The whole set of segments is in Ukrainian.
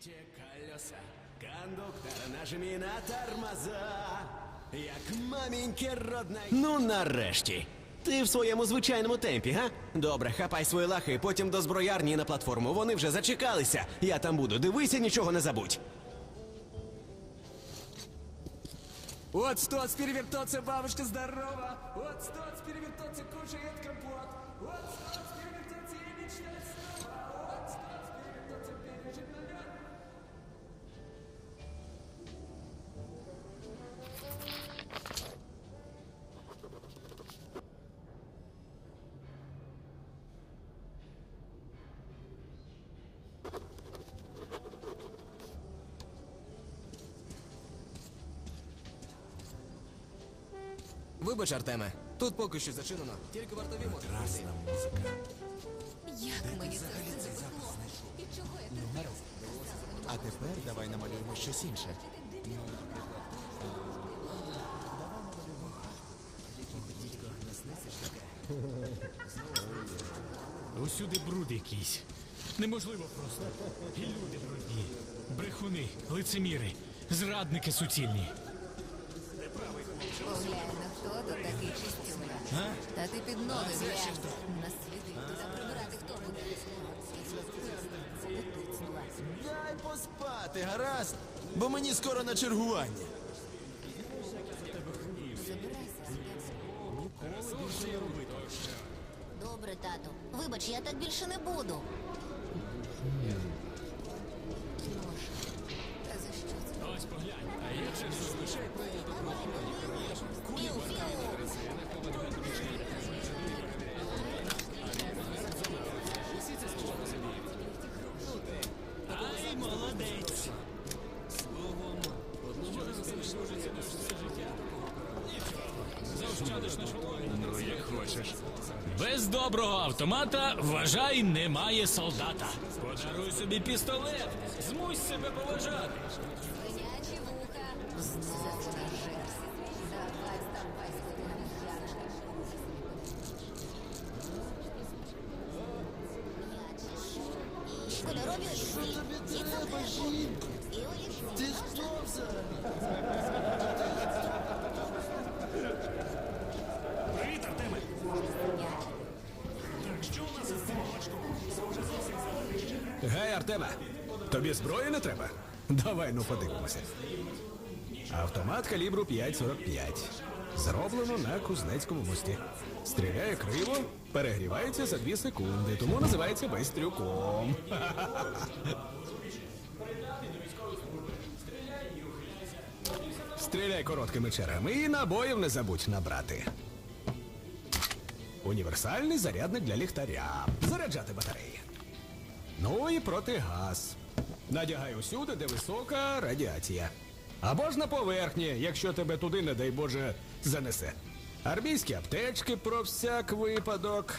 Крутите колеса, кондуктор, нажми на тормоза. Як маменьке родна. Ну, нарешті. Ти в своєму звичайному темпі, га? Добре, хапай свої лахи, потім до зброярні на платформу. Вони вже зачекалися. Я там буду. Дивися, нічого не забудь. Вот стоц, перевертоться, бабушка здорова. Вот стоц, перевертоться, кушает компот. Вот стоц, перевертоться и мечтать Вибач, Артеме, тут поки що зачинено. Тільки вартові можуть. Красна музика. Як мені це все запекло? І чого я терпіла? А тепер давай намалюємо щось інше. Усюди бруд якийсь. Неможливо просто. І люди брудні. Брехуни, лицеміри, зрадники суцільні. Поглянь, на хто тут такий чистюля. Та ти під ноги глянь. Наслідив туди прибирати хто буде. Дай поспати, гаразд, бо мені скоро на чергування. Добре, тату. Вибач, я так більше не буду. Та за що це? Ось поглянь. А я вже зазвичай Фіу, фіу. Ай, молодець. Заощадиш на шоломі? Ну, як хочеш. Без доброго автомата, вважай, немає солдата. Подаруй собі пістолет, змусь себе поважати. І цукерку. І олівці. Ти хто взагалі? Привіт, Артеме. Так, що у нас із цим малачком? Гей, Артеме, тобі зброї не треба? Давай, ну подивимося. Автомат калібру 5,45. Зроблено на Кузнецькому мості. Стріляє криво, перегрівається за 2 секунди, тому називається безстрюком. Стріляй короткими черами і набоїв не забудь набрати. Універсальний зарядник для ліхтаря. Заряджати батареї. Ну і протигаз. Надягай усюди, де висока радіація. Або ж на поверхні, якщо тебе туди, не дай Боже, занесе. Армійські аптечки про всяк випадок.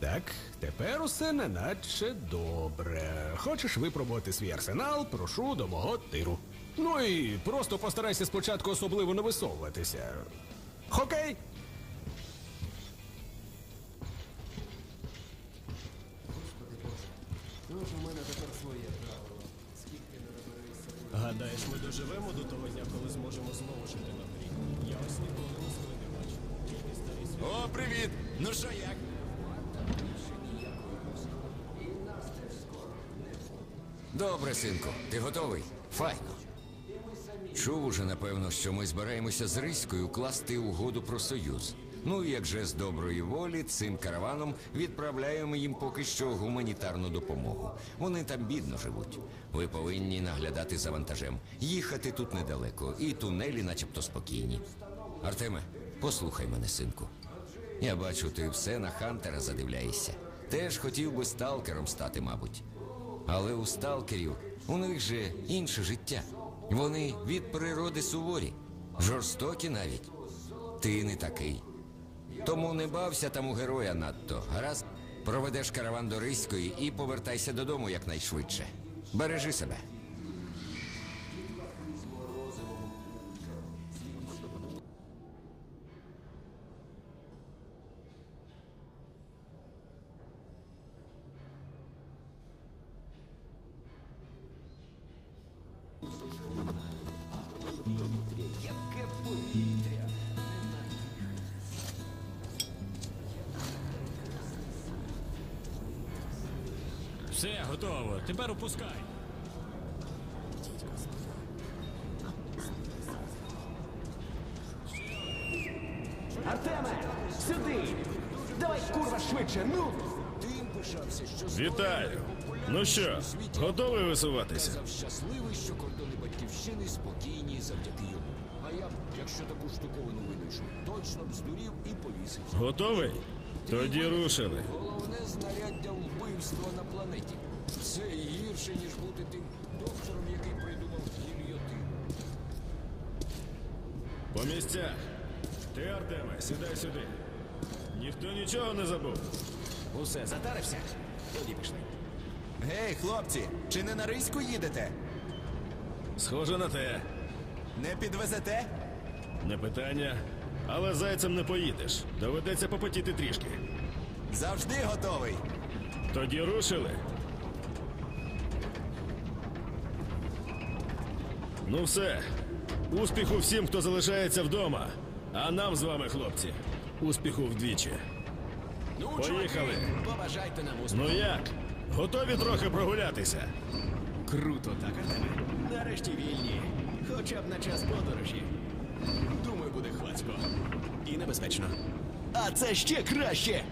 Так, тепер усе неначе добре. Хочеш випробувати свій арсенал, прошу до мого тиру. Ну і просто постарайся спочатку особливо не висовуватися. Хокей! Гадаєш, ми доживемо до того дня, коли зможемо знову жити на горі? Я ось ніколи Москви не бачив. Тільки старі світ. О, привіт! Ну що як? Добре, синку, ти готовий? Файно. Чув уже, напевно, що ми збираємося з Риською класти угоду про союз. Ну, і як же з доброї волі, цим караваном відправляємо їм поки що гуманітарну допомогу. Вони там бідно живуть. Ви повинні наглядати за вантажем. Їхати тут недалеко, і тунелі, начебто, спокійні. Артеме, послухай мене, синку. Я бачу, ти все на Хантера задивляєшся. Теж хотів би сталкером стати, мабуть. Але у сталкерів у них же інше життя. Вони від природи суворі, жорстокі навіть. Ти не такий. Тому не бався там у героя надто. Гаразд, проведеш караван до Риської і повертайся додому якнайшвидше. Бережи себе. Все, готово. Тепер опускай. Артеме, сюди! Давай, курва, швидше, ну! Вітаю! Ну що, готовий висуватися? Щасливий, що кордони батьківщини спокійні завдяки йому. А я б, якщо таку штуковину винайшов, точно б здурів і повісився. Готовий? Тоді рушили. Головне знаряддя вбивства на планеті. Це гірше, ніж бути тим доктором, який придумав гільйотину. По місцях. Ти, Артеме, сідай сюди. Ніхто нічого не забув. Усе, затарився? Тоді пішли. Гей, хлопці, чи не на риську їдете? Схоже на те. Не підвезете? Не питання. Але зайцем не поїдеш. Доведеться попотіти трішки. Завжди готовий. Тоді рушили. Ну все. Успіху всім, хто залишається вдома. А нам з вами, хлопці, успіху вдвічі. Ну, Поїхали. чуваки, побажайте нам успіху. Ну як? Готові трохи прогулятися? Круто, так, Артеме. Нарешті вільні. Хоча б на час подорожі. Думаю, буде хвацько. І небезпечно. А це ще краще!